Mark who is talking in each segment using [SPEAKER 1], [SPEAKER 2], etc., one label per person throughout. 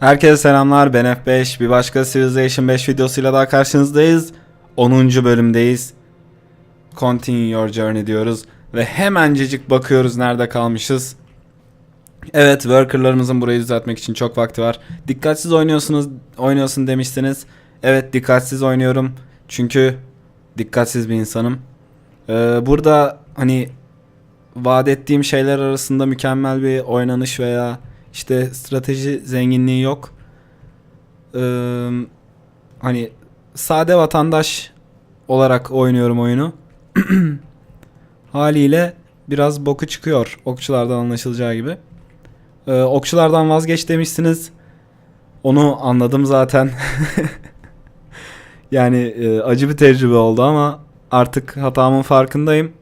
[SPEAKER 1] Herkese selamlar ben F5 bir başka Civilization 5 videosuyla daha karşınızdayız. 10. bölümdeyiz. Continue your journey diyoruz ve hemencecik bakıyoruz nerede kalmışız. Evet workerlarımızın burayı düzeltmek için çok vakti var. Dikkatsiz oynuyorsunuz oynuyorsun demiştiniz Evet dikkatsiz oynuyorum çünkü dikkatsiz bir insanım. Ee, Burada hani vaat ettiğim şeyler arasında mükemmel bir oynanış veya işte strateji zenginliği yok. Ee, hani sade vatandaş olarak oynuyorum oyunu. Haliyle biraz boku çıkıyor okçulardan anlaşılacağı gibi. Ee, okçulardan vazgeç demişsiniz. Onu anladım zaten. yani e, acı bir tecrübe oldu ama artık hatamın farkındayım.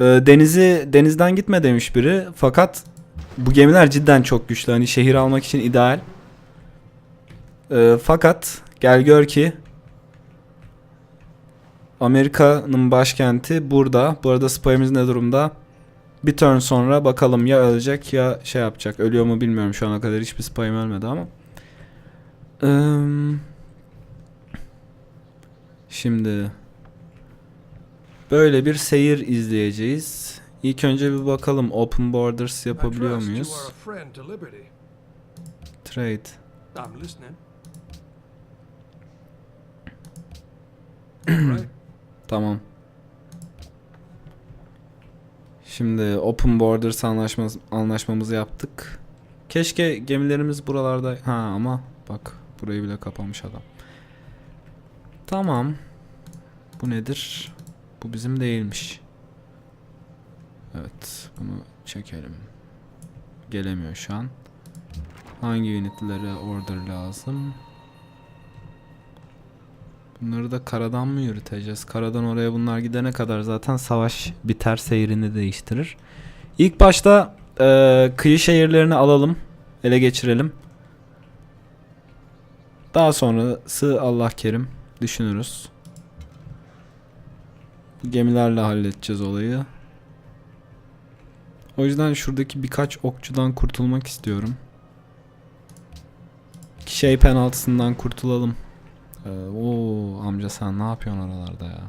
[SPEAKER 1] Ee, denizi denizden gitme demiş biri. Fakat bu gemiler cidden çok güçlü. Hani şehir almak için ideal. Ee, fakat gel gör ki Amerika'nın başkenti burada. Bu arada spy'imiz ne durumda? Bir turn sonra bakalım ya ölecek ya şey yapacak. Ölüyor mu bilmiyorum şu ana kadar hiçbir spy'im ölmedi ama. Ee, şimdi böyle bir seyir izleyeceğiz. İlk önce bir bakalım open borders yapabiliyor muyuz? Trade. Tamam. Şimdi Open Borders anlaşması, anlaşmamızı yaptık. Keşke gemilerimiz buralarda... Ha ama bak burayı bile kapamış adam. Tamam. Bu nedir? Bu bizim değilmiş. Evet bunu çekelim. Gelemiyor şu an. Hangi unitlere order lazım? Bunları da karadan mı yürüteceğiz? Karadan oraya bunlar gidene kadar zaten savaş biter seyrini değiştirir. İlk başta eee, kıyı şehirlerini alalım. Ele geçirelim. Daha sonrası Allah kerim düşünürüz. Gemilerle halledeceğiz olayı. O yüzden şuradaki birkaç okçudan kurtulmak istiyorum. Şey penaltısından kurtulalım. Ee, oo amca sen ne yapıyorsun oralarda ya?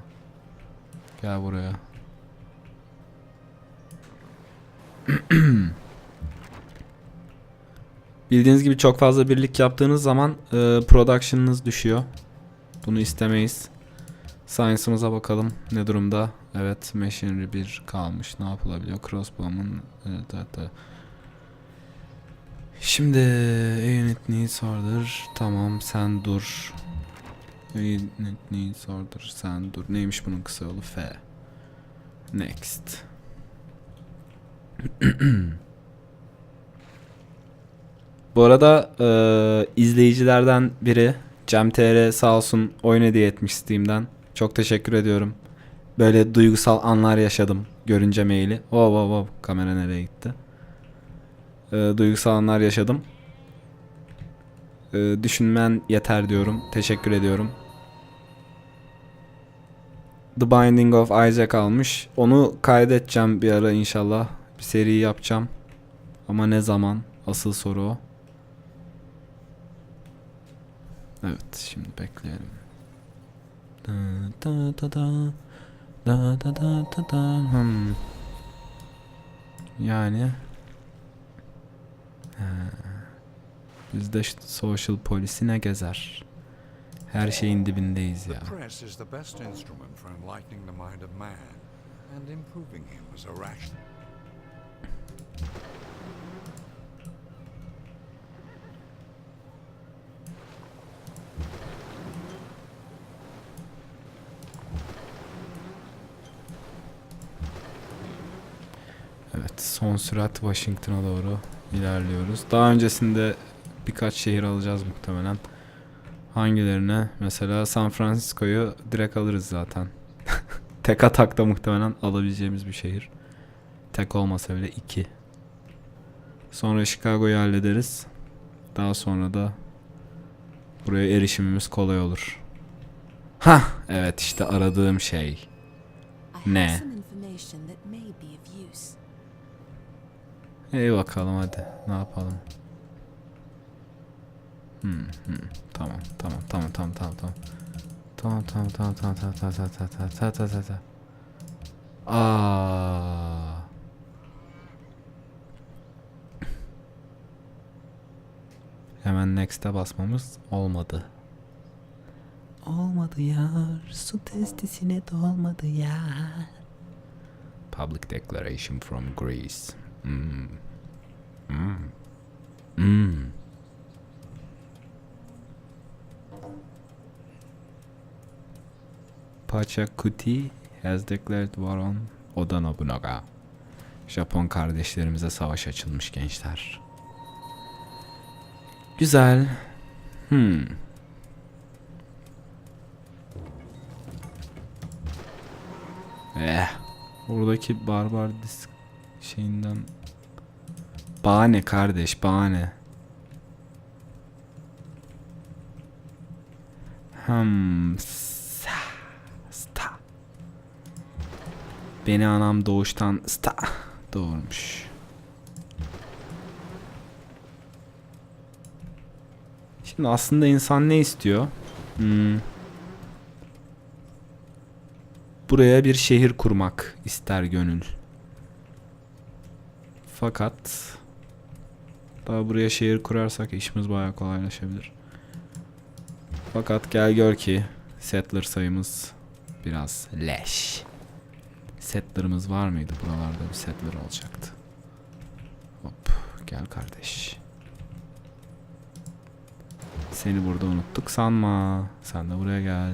[SPEAKER 1] Gel buraya. Bildiğiniz gibi çok fazla birlik yaptığınız zaman e, production'ınız düşüyor. Bunu istemeyiz. Science'ımıza bakalım ne durumda. Evet machinery 1 kalmış. Ne yapılabiliyor? Crossbow'un evet, evet. Şimdi unit needs order. Tamam sen dur. Unit needs order. Sen dur. Neymiş bunun kısa yolu? F. Next. Bu arada eee, izleyicilerden biri Cem TR sağ olsun oyun hediye etmiş Steam'den. Çok teşekkür ediyorum. Böyle duygusal anlar yaşadım görünce maili. Oh, oh, oh. Kamera nereye gitti? Eee, duygusal anlar yaşadım. Eee, düşünmen yeter diyorum. Teşekkür ediyorum. The Binding of Isaac almış. Onu kaydedeceğim bir ara inşallah. Bir seri yapacağım. Ama ne zaman? Asıl soru o. Evet, şimdi bekleyelim. Da da da da. Da da da da da. Hmm. Yani Ha. Bizde işte social polisi ne gezer? Her şeyin dibindeyiz ya. Evet, son sürat Washington'a doğru ilerliyoruz. Daha öncesinde birkaç şehir alacağız muhtemelen. Hangilerine? Mesela San Francisco'yu direkt alırız zaten. Tek atakta muhtemelen alabileceğimiz bir şehir. Tek olmasa bile iki. Sonra Chicago'yu hallederiz. Daha sonra da buraya erişimimiz kolay olur. Ha, evet işte aradığım şey. Ne? İyi bakalım hadi. Ne yapalım? Hmm, hmm. Tamam, tamam, tamam, tamam, tamam, tamam. Tamam, tamam, tamam, tamam, tamam, tamam, tamam, tamam, tamam, tamam, tamam, tamam, tamam. Aa. Hemen next'e basmamız olmadı. Olmadı yar. Su testisine dolmadı yar. Public declaration from Greece. Hmm. Hmm. Pachacuti has declared war on Oda Nobunaga. Japon kardeşlerimize savaş açılmış gençler. Güzel. Hmm. Eh. Buradaki barbar disk şeyinden bahane kardeş bahane. Hmm. Sta. Beni anam doğuştan sta doğurmuş. Şimdi aslında insan ne istiyor? Hmm. Buraya bir şehir kurmak ister gönül. Fakat daha buraya şehir kurarsak işimiz bayağı kolaylaşabilir. Fakat gel gör ki settler sayımız biraz leş. Settler'ımız var mıydı? Buralarda bir settler olacaktı. Hop gel kardeş. Seni burada unuttuk sanma. Sen de buraya gel.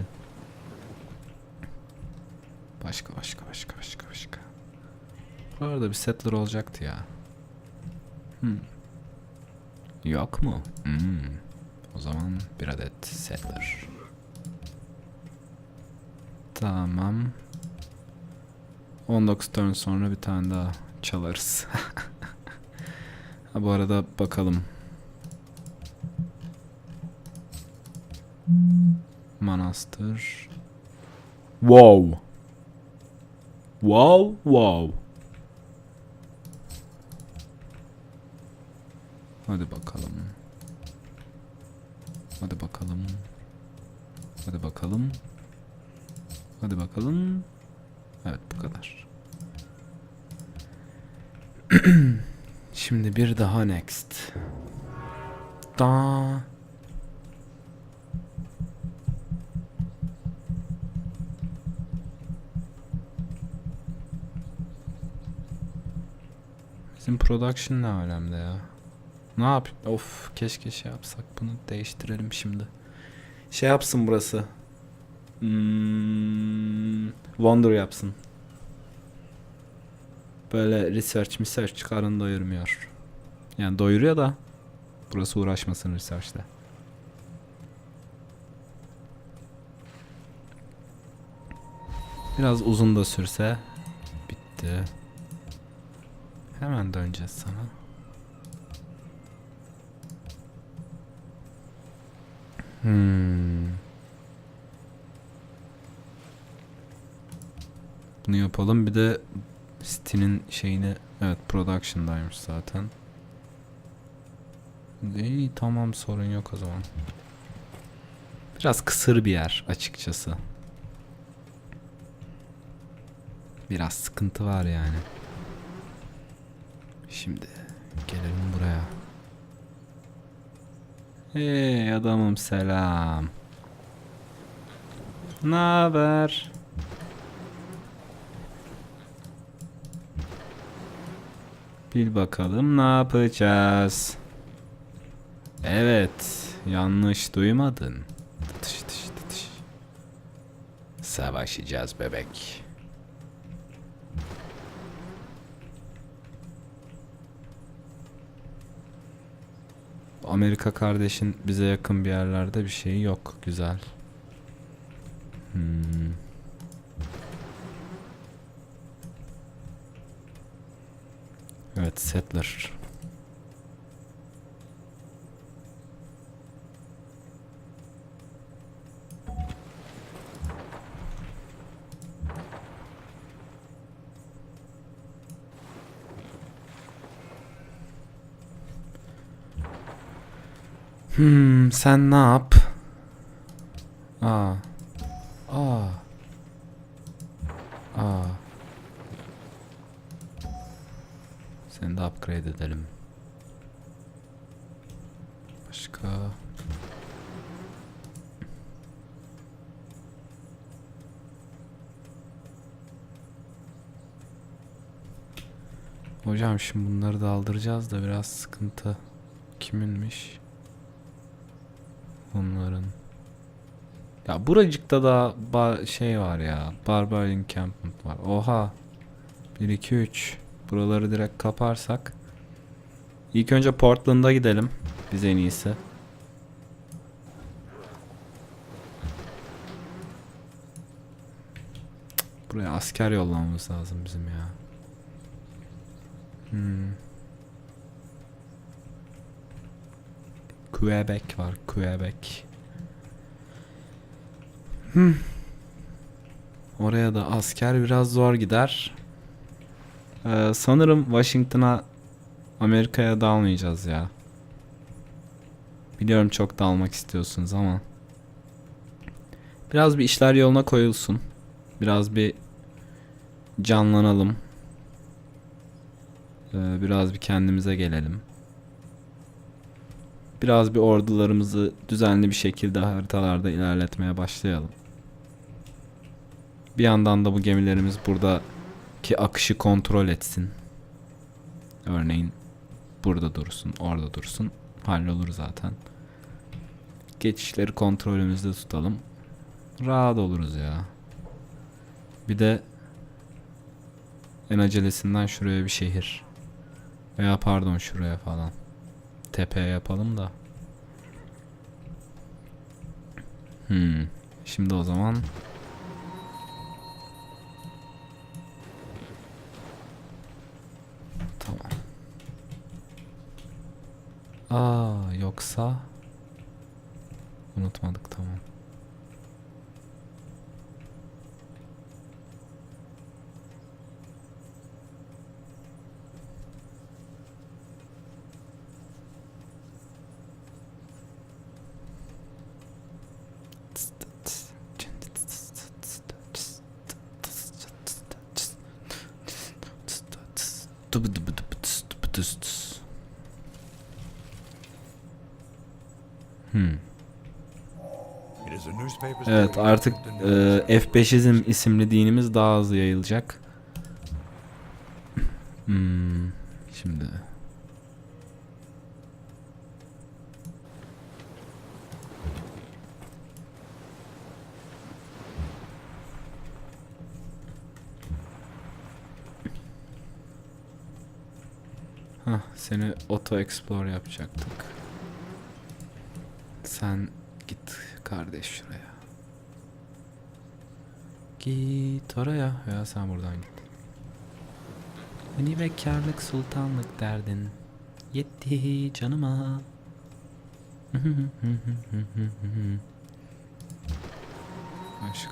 [SPEAKER 1] Başka başka başka başka başka. Buralarda bir settler olacaktı ya. Hmm. Yok mu? Hmm. O zaman bir adet settler. Tamam. 19 turn sonra bir tane daha çalarız. ha, bu arada bakalım. Manastır. Wow. Wow, wow. Hadi bakalım. Hadi bakalım. Hadi bakalım. Hadi bakalım. Evet bu kadar. Şimdi bir daha next. Da. Bizim production ne alemde ya? Ne yap? Of keşke şey yapsak bunu değiştirelim şimdi. Şey yapsın burası. Hmm, Wonder yapsın. Böyle research research karın doyurmuyor. Yani doyuruyor da burası uğraşmasın research'le. Biraz uzun da sürse bitti. Hemen döneceğiz sana. Hmm. Bunu yapalım. Bir de City'nin şeyini evet production'daymış zaten. İyi tamam sorun yok o zaman. Biraz kısır bir yer açıkçası. Biraz sıkıntı var yani. Şimdi gelelim buraya. Hey adamım selam. Ne haber? Bil bakalım ne yapacağız? Evet, yanlış duymadın. Tıtış tıtış tıtış. Savaşacağız bebek. Amerika kardeşin bize yakın bir yerlerde bir şey yok. Güzel. Hmm. Evet, settler. Hmm, sen ne yap? Aa. Aa. Aa. Seni de upgrade edelim. Başka. Hocam şimdi bunları da aldıracağız da biraz sıkıntı. Kiminmiş? Bunların. Ya buracıkta da şey var ya. Barbarian Encampment var. Oha. 1 2 3. Buraları direkt kaparsak. İlk önce Portland'a gidelim. Biz en iyisi. Buraya asker yollamamız lazım bizim ya. Hmm. Quebec var. Quebec. Hmm. Oraya da asker biraz zor gider. Ee, sanırım Washington'a Amerika'ya dalmayacağız ya. Biliyorum çok dalmak istiyorsunuz ama. Biraz bir işler yoluna koyulsun. Biraz bir canlanalım. Ee, biraz bir kendimize gelelim. Biraz bir ordularımızı düzenli bir şekilde haritalarda ilerletmeye başlayalım. Bir yandan da bu gemilerimiz buradaki akışı kontrol etsin. Örneğin burada dursun, orada dursun. Hallolur zaten. Geçişleri kontrolümüzde tutalım. Rahat oluruz ya. Bir de en acelesinden şuraya bir şehir. Veya pardon şuraya falan. Tepeye yapalım da. Hmm. Şimdi o zaman Tamam. Aa yoksa unutmadık tamam. Evet artık e, F5izm isimli dinimiz daha hızlı yayılacak. Hmm, şimdi. Hah, seni auto explore yapacaktık. Sen git kardeş şuraya. Git oraya. Ya sen buradan git. Beni bekarlık sultanlık derdin. Yetti canıma. Aşk.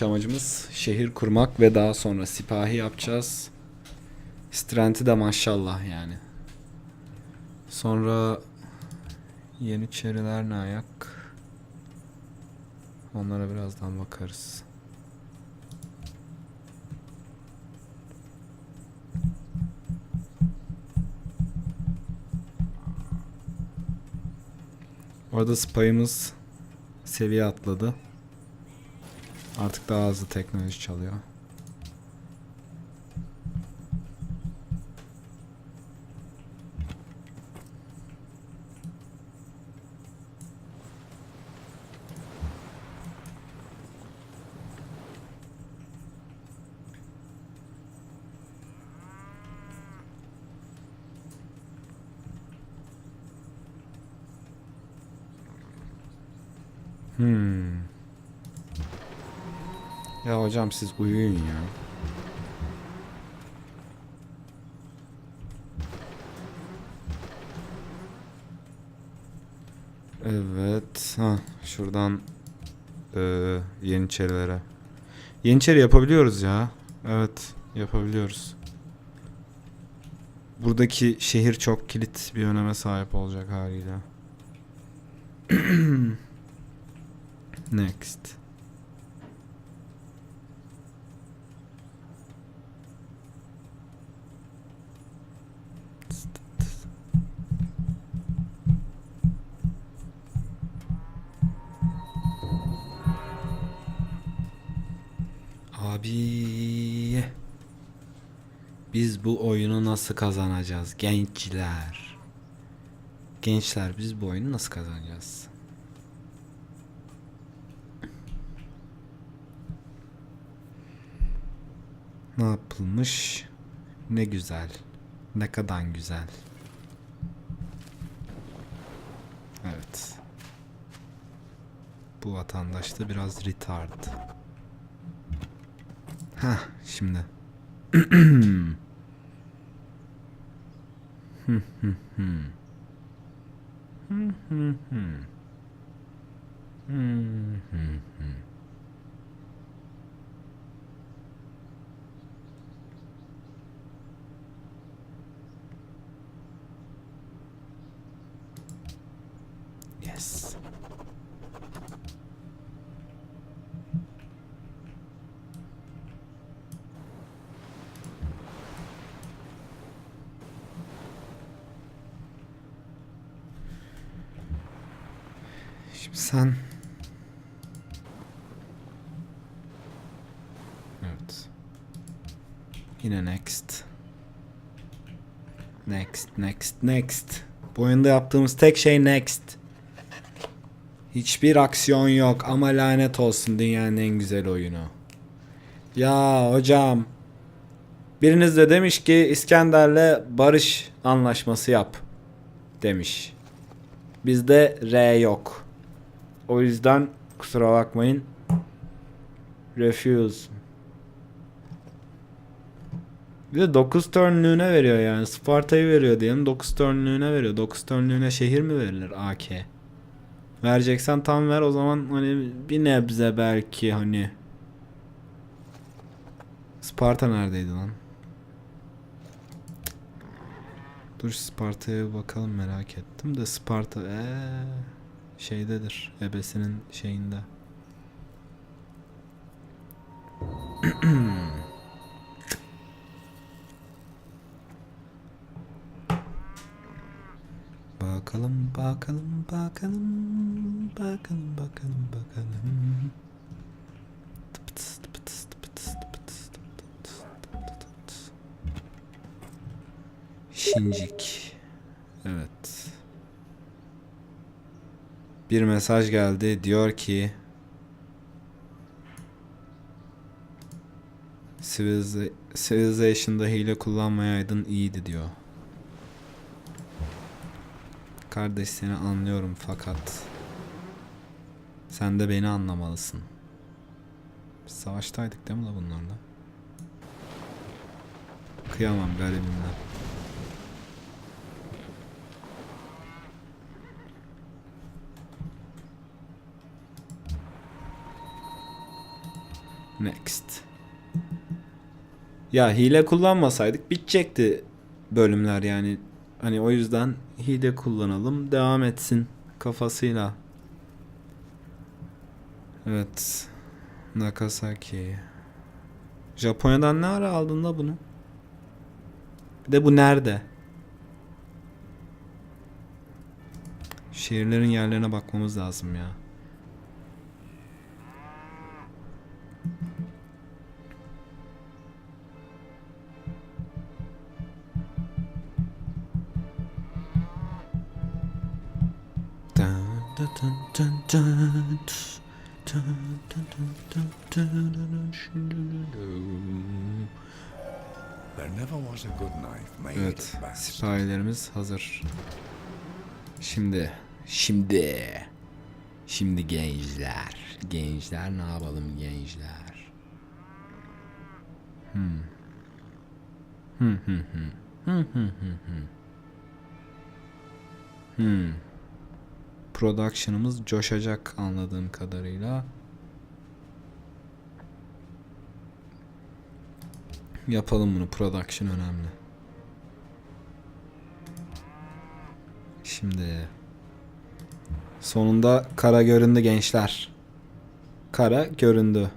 [SPEAKER 1] Anki amacımız şehir kurmak ve daha sonra sipahi yapacağız. Strength'i de maşallah yani. Sonra Yeniçeriler ne ayak? Onlara birazdan bakarız. Orada spy'ımız seviye atladı. Artık daha hızlı teknoloji çalıyor. Hocam siz uyuyun ya. Evet. Ha, şuradan e, Yeniçerilere. Yeniçeri yapabiliyoruz ya. Evet. Yapabiliyoruz. Buradaki şehir çok kilit bir öneme sahip olacak haliyle. Next. Abi biz bu oyunu nasıl kazanacağız gençler? Gençler biz bu oyunu nasıl kazanacağız? Ne yapılmış? Ne güzel. Ne kadar güzel. Evet. Bu vatandaş da biraz retard. Ha şimdi. Yes. Şimdi sen... Evet. Yine next. Next, next, next. Bu oyunda yaptığımız tek şey next. Hiçbir aksiyon yok ama lanet olsun dünyanın en güzel oyunu. Ya hocam. Biriniz de demiş ki İskender'le barış anlaşması yap. Demiş. Bizde R yok. O yüzden kusura bakmayın. Refuse. Bir de 9 turnlüğüne veriyor yani. Sparta'yı veriyor diyelim. 9 turnlüğüne veriyor. 9 turnlüğüne şehir mi verilir AK? Vereceksen tam ver o zaman hani bir nebze belki hani. Sparta neredeydi lan? Dur Sparta'ya bakalım merak ettim de Sparta ee, şeydedir. Ebesinin şeyinde. Bakalım bakalım bakalım bakalım bakalım bakalım. Şincik. Evet. Bir mesaj geldi. Diyor ki Civiliza- Civilization'da hile kullanmayaydın iyiydi diyor. Kardeş seni anlıyorum fakat sen de beni anlamalısın. Biz savaştaydık değil mi la bunlarla? Kıyamam garibimden. Next. Ya hile kullanmasaydık bitecekti bölümler yani. Hani o yüzden hile kullanalım devam etsin kafasıyla. Evet. Nagasaki. Japonya'dan ne ara aldın da bunu? Bir de bu nerede? Şehirlerin yerlerine bakmamız lazım ya. Evet, sipahilerimiz hazır. Şimdi, şimdi, şimdi gençler, gençler ne yapalım gençler? Hmm. Hmm hmm hmm. Hmm hmm hmm hmm. Hmm. Production'ımız coşacak anladığım kadarıyla. Yapalım bunu. Production önemli. Şimdi sonunda kara göründü gençler. Kara göründü.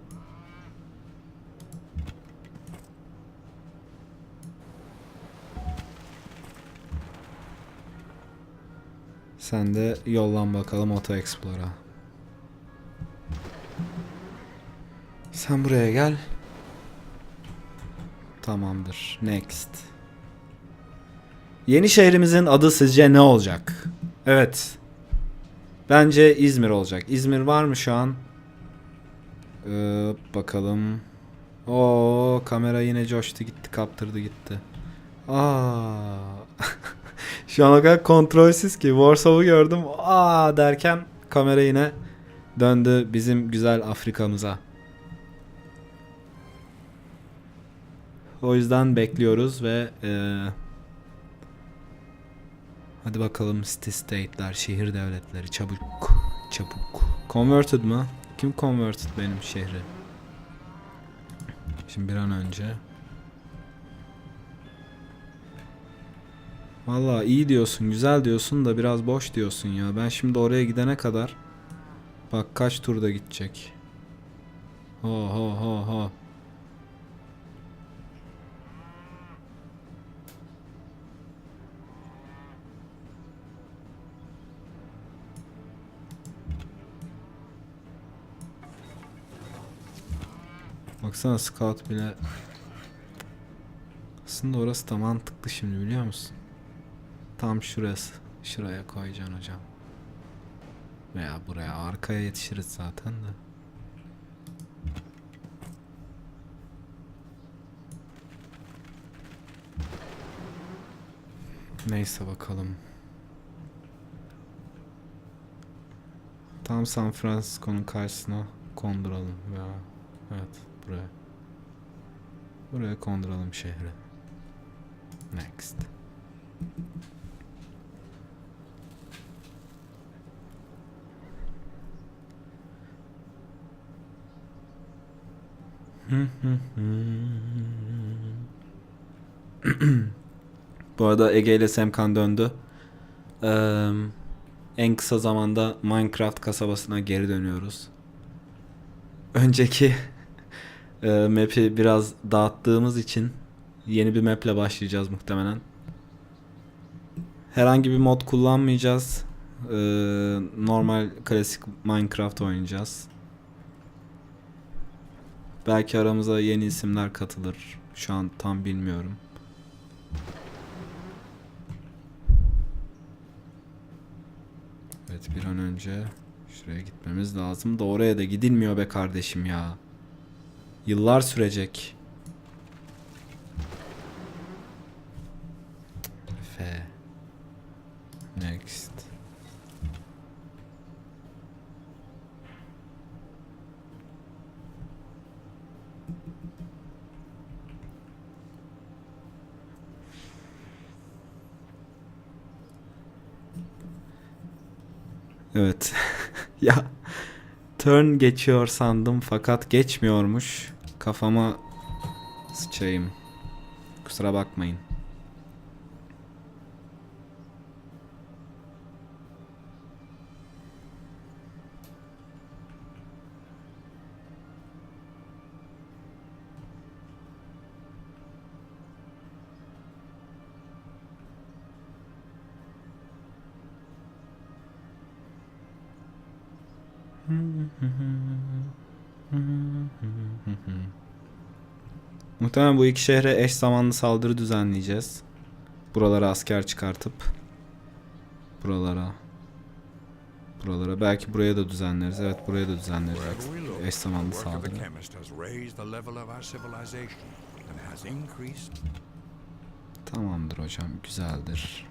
[SPEAKER 1] Sen de yollan bakalım Auto Explorer'a. Sen buraya gel. Tamamdır. Next. Yeni şehrimizin adı sizce ne olacak? Evet. Bence İzmir olacak. İzmir var mı şu an? Ee, bakalım. O kamera yine coştu gitti kaptırdı gitti. Aa. Şu an o kadar kontrolsüz ki Warsaw'u gördüm. Aa derken kamera yine döndü bizim güzel Afrika'mıza. O yüzden bekliyoruz ve eee, hadi bakalım city state'ler, şehir devletleri çabuk çabuk. Converted mı? Kim converted benim şehri? Şimdi bir an önce. Valla iyi diyorsun, güzel diyorsun da biraz boş diyorsun ya. Ben şimdi oraya gidene kadar bak kaç turda gidecek. Ho ho ho ho. Baksana scout bile aslında orası da mantıklı şimdi biliyor musun? Tam şurası. Şuraya koyacaksın hocam. Veya buraya arkaya yetişiriz zaten de. Neyse bakalım. Tam San Francisco'nun karşısına konduralım ya. Evet buraya. Buraya konduralım şehri. Next. Bu arada Ege ile Semkan döndü. Eee, en kısa zamanda Minecraft kasabasına geri dönüyoruz. Önceki eee map'i biraz dağıttığımız için yeni bir map'le başlayacağız muhtemelen. Herhangi bir mod kullanmayacağız. Eee, normal klasik Minecraft oynayacağız. Belki aramıza yeni isimler katılır. Şu an tam bilmiyorum. Evet bir an önce şuraya gitmemiz lazım da oraya da gidilmiyor be kardeşim ya. Yıllar sürecek. F. Next. Evet. ya turn geçiyor sandım fakat geçmiyormuş. Kafama sıçayım. Kusura bakmayın. Muhtemelen bu iki şehre eş zamanlı saldırı düzenleyeceğiz. Buralara asker çıkartıp buralara buralara belki buraya da düzenleriz. Evet buraya da düzenleriz. Eş zamanlı saldırı. Tamamdır hocam güzeldir.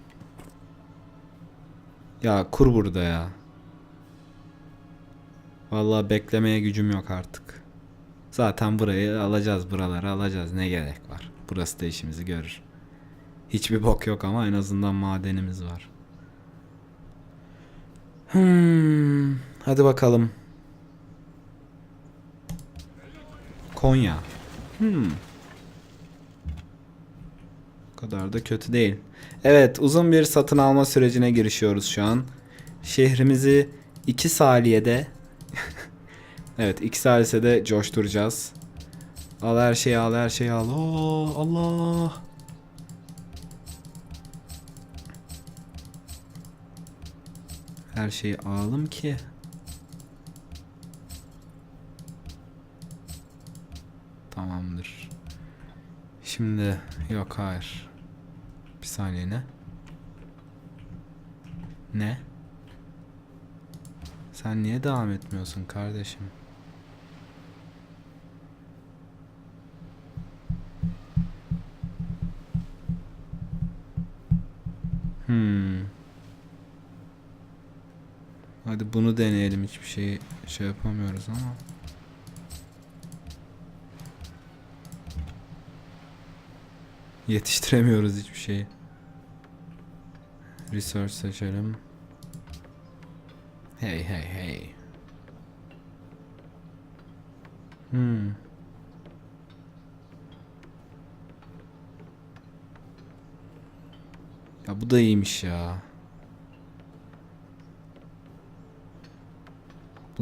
[SPEAKER 1] Ya kur burada ya. Vallahi beklemeye gücüm yok artık. Zaten burayı alacağız buraları alacağız ne gerek var. Burası da işimizi görür. Hiçbir bok yok ama en azından madenimiz var. Hmm, hadi bakalım. Konya. Hmm. O kadar da kötü değil. Evet, uzun bir satın alma sürecine girişiyoruz şu an. Şehrimizi 2 saliyede Evet, 2 saliyede coşturacağız. Al her şeyi, al her şeyi al. Oo, Allah. Her şeyi alalım ki. Tamamdır. Şimdi yok hayır. Bir saniye ne? Ne? Sen niye devam etmiyorsun kardeşim? Hmm. Hadi bunu deneyelim. Hiçbir şey yapamıyoruz ama. Yetiştiremiyoruz hiçbir şeyi. Research seçelim. Hey hey hey. Hmm. Ya bu da iyiymiş ya.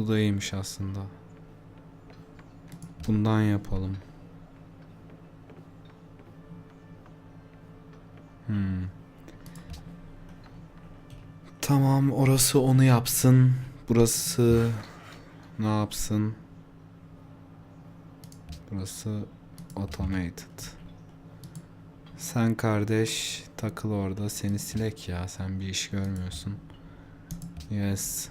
[SPEAKER 1] Bu da iyiymiş aslında. Bundan yapalım. Hmm. Tamam orası onu yapsın. Burası ne yapsın? Burası automated. Sen kardeş takıl orada. Seni silek ya. Sen bir iş görmüyorsun. Yes.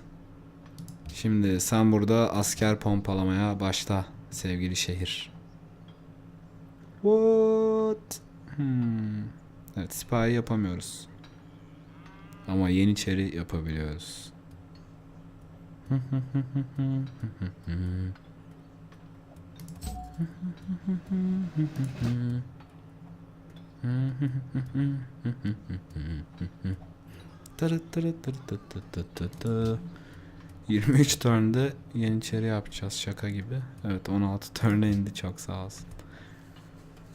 [SPEAKER 1] Şimdi sen burada asker pompalamaya başla sevgili şehir. What? Hmm. Evet sipahi yapamıyoruz. Ama yeniçeri yapabiliyoruz. 23 turn'da yeniçeri yapacağız şaka gibi. Evet 16 turn'a indi çok sağ olsun.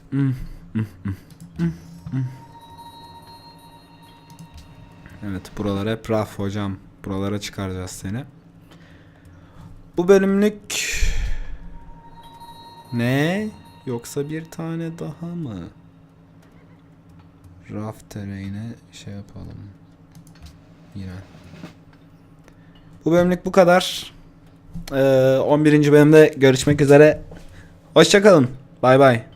[SPEAKER 1] Hmm, hmm, hmm. Evet buralar hep raf hocam. Buralara çıkaracağız seni. Bu bölümlük ne? Yoksa bir tane daha mı? Raf tereyine şey yapalım. Yine. Bu bölümlük bu kadar. Ee, 11. bölümde görüşmek üzere. Hoşçakalın. Bay bay.